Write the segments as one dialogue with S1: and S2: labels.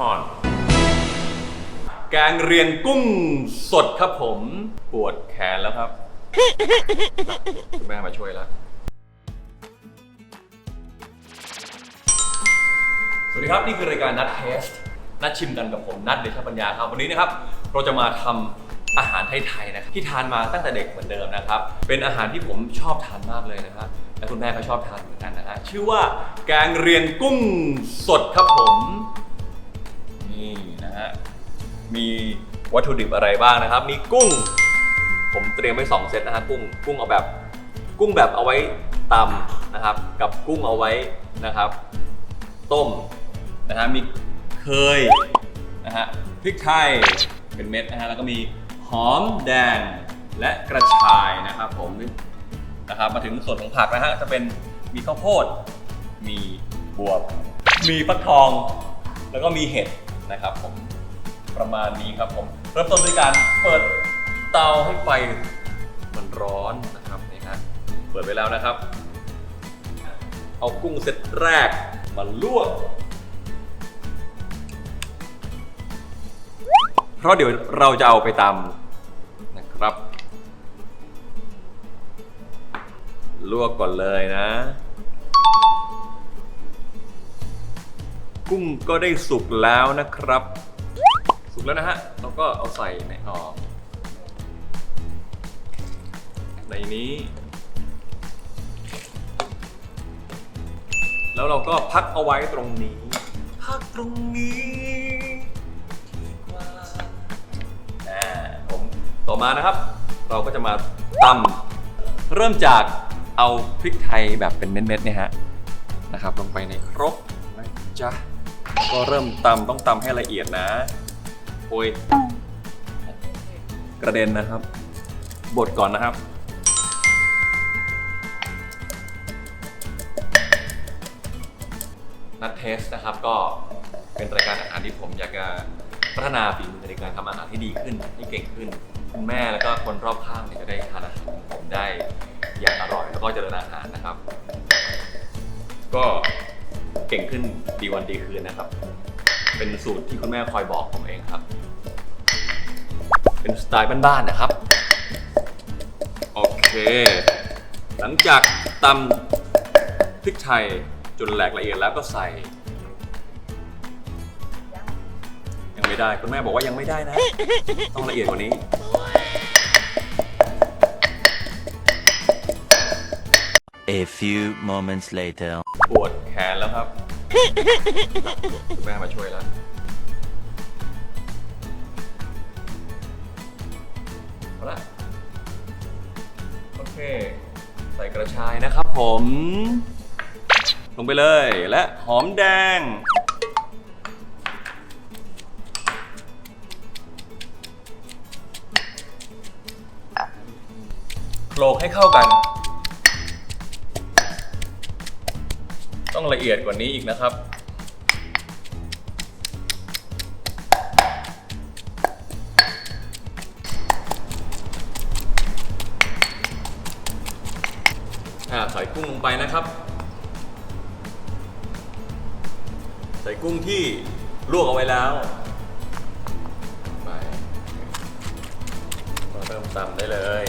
S1: ห่อนแกงเรียงกุ้งสดครับผม ปวดแขนแล้วครับ คุณแม่มาช่วยแล้ว สวัสดีครับนี่คือรายการนัดเทส นัดชิมกันกับผมนัดเดชปัญญาครับ วันนี้นะครับ เราจะมาทำอาหารไทยๆนะครับที่ทานมาตั้งแต่เด็กเหมือนเดิมนะครับ เป็นอาหารที่ผมชอบทานมากเลยนะครับและคุณแม่ก็ชอบทานเหมือนกันนะฮะชื่อว่าแกงเรียงกุ้งสดครับผม นี่นะฮะ มีวัตถุดิบอะไรบ้างนะครับ มีกุ้ง ผมเตรียมไว้สองเซตนะฮะกุ้ง กุ้งเอาแบบ กุ้งแบบเอาไว้ตำนะครับ กับกุ้งเอาไว้นะครับ ต้มนะฮะ มีเคยนะฮะ พริกไทยเป็นเม็ดนะฮะ แล้วก็มีหอมแดงและกระชายนะครับผมนะครับ มาถึงส่วนของผักนะฮะ จะเป็นมีข้าวโพด มีบวบ มีฟักทอง แล้วก็มีเห็ด นะครับผมประมาณนี้ครับผมเริ่มต้นด้วยการเปิดเตาให้ไฟมันร้อนนะครับนี่ฮะเปิดไปแล้วนะครับ เอากุ้งเซตแรกมาลวกเพราะเดี๋ยวเราจะเอาไปตำนะครับ ลวกก่อนเลยนะ กุ้งก็ได้สุกแล้วนะครับ สุกแล้วนะฮะเราก็เอาใส่ในห่อในนี้ แล้วเราก็พักเอาไว้ตรงนี้ พักตรงนี้อ่าผมต่อมานะครับ เราก็จะมาตำเริ่มจากเอาพริกไทยแบบเป็นเม็ดๆเนี่ยฮะนะครับ ลงไปในครกนะจ๊ะ ก็เริ่มตำต้องตำให้ละเอียดนะ โอ้ย กระเด็นนะครับ บดก่อนนะครับ นัดเทสนะครับก็เป็นรายการอาหารที่ผมอยากจะพัฒนาฝีมือในการทำอาหารที่ดีขึ้นที่เก่งขึ้น คุณแม่แล้วก็คนรอบข้างเนี่ยจะได้ทานอาหารของผมได้อย่างอร่อยแล้วก็เจริญอาหารนะครับ ก็ เก่งขึ้นดีวันดีคืนนะครับ เป็นสูตรที่คุณแม่คอยบอกผมเองครับ เป็นสไตล์บ้านๆนะครับ โอเค หลังจากตำพริกไทยจนแหลกละเอียดแล้วก็ใส่ ยังไม่ได้คุณแม่บอกว่ายังไม่ได้นะ ต้องละเอียดกว่านี้
S2: A few moments later.
S1: ปวดแขนแล้วครับ คุณแม่มาช่วยแล้ว เอาละโอเค ใส่กระชายนะครับผม ลงไปเลยและหอมแดง โขลกให้เข้ากัน ต้องละเอียดกว่านี้อีกนะครับใส่กุ้งลงไปนะครับ ใส่กุ้งที่ลวกเอาไว้แล้วไปเราเริ่มตำได้เลย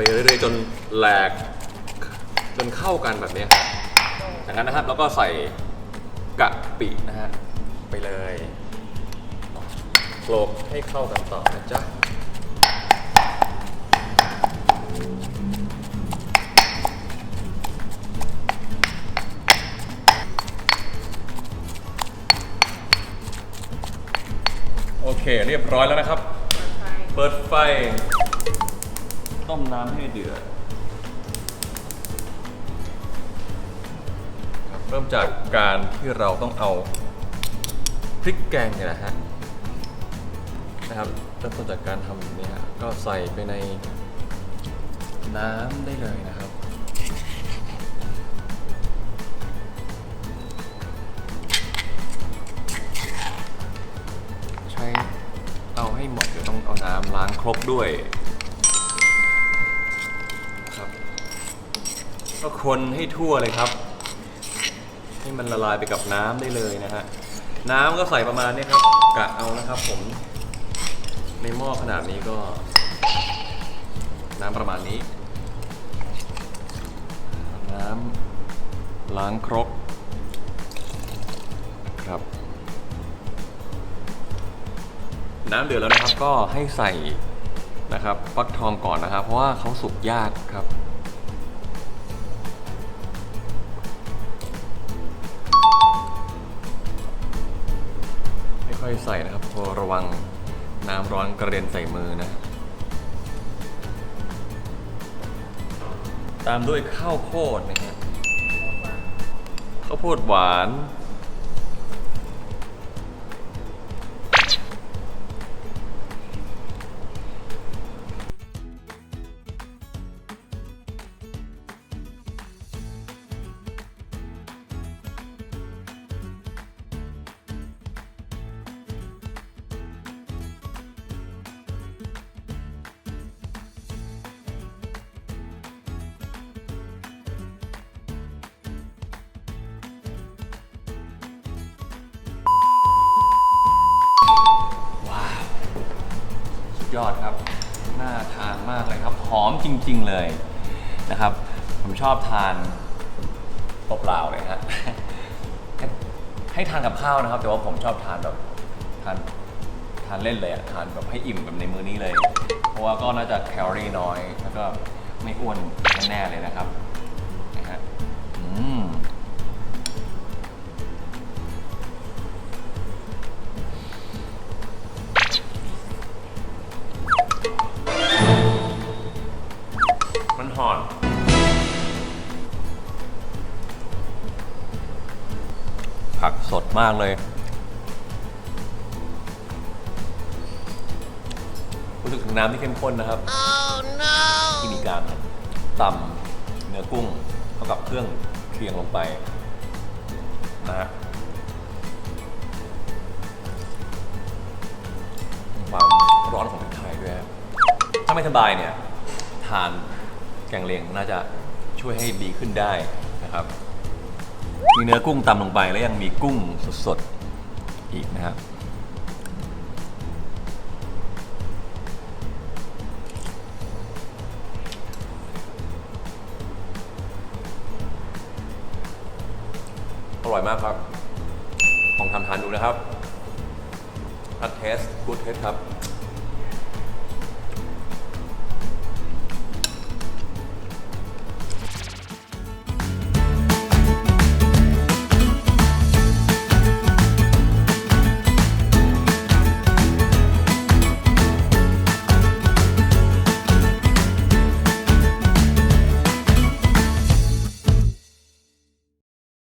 S1: ไปเรื่อยๆจนแหลก จนเข้ากันแบบเนี้ยจากนั้นนะครับเราก็ใส่กะปินะฮะไปเลยโขลกให้เข้ากันต่อนะจ๊ะโอเค เรียบร้อยแล้วนะครับ เปิดไฟ ต้มน้ำให้เดือดครับเริ่มจากการที่เราต้องเอาพริกแกงเนี่ยนะฮะนะครับเริ่มต้นจากการทำแบบนี้ฮะก็ใส่ไปในน้ำได้เลยนะครับ ใช้เอาให้ให้หมดเดี๋ยวต้องเอาน้ำล้างครกด้วย ก็คนให้ทั่วเลยครับ ให้มันละลายไปกับน้ำได้เลยนะฮะ น้ำก็ใส่ประมาณนี้ครับกะเอานะครับผม ในหม้อขนาดนี้ก็ น้ำประมาณนี้ น้ำล้างครกครับ น้ำเดือดแล้วนะครับก็ให้ใส่นะครับฟักทองก่อนนะครับ เพราะว่าเขาสุกยากครับ อยๆใส่นะครับพอระวังน้ำร้อนกระเด็นใส่มือนะ ตามด้วยข้าวโพดนะฮะข้าวโพดหวาน ยอดครับ น่าทานมากเลยครับ หอมจริง ๆเลยนะครับ ผมชอบทานเปล่าๆเลยฮะให้ให้ทานกับข้าวนะครับ แต่ว่าผมชอบทานแบบทานทานเล่นเลยอะทานแบบให้อิ่มแบบในมื้อนี้เลย เพราะว่าก็น่าจะแคลอรี่น้อย แล้วก็ไม่อ้วนแน่ๆเลยนะครับนะฮะอืม ผักสดมากเลยรู้สึกถึงน้ำที่เข้มข้นนะครับที่มีการตำเนื้อกุ้งเข้ากับเครื่องเคียงลงไปนะฮะมีความร้อนของพริกไทยด้วยครับถ้าไม่สบายเนี่ย ทานแกงเลียงน่าจะช่วยให้ดีขึ้นได้นะครับ มีเนื้อกุ้งตำลงไปแล้วยังมีกุ้งสดๆอีกนะครับอร่อยมากครับลองทำทานดูนะครับทัดเทสกูดเทสครับ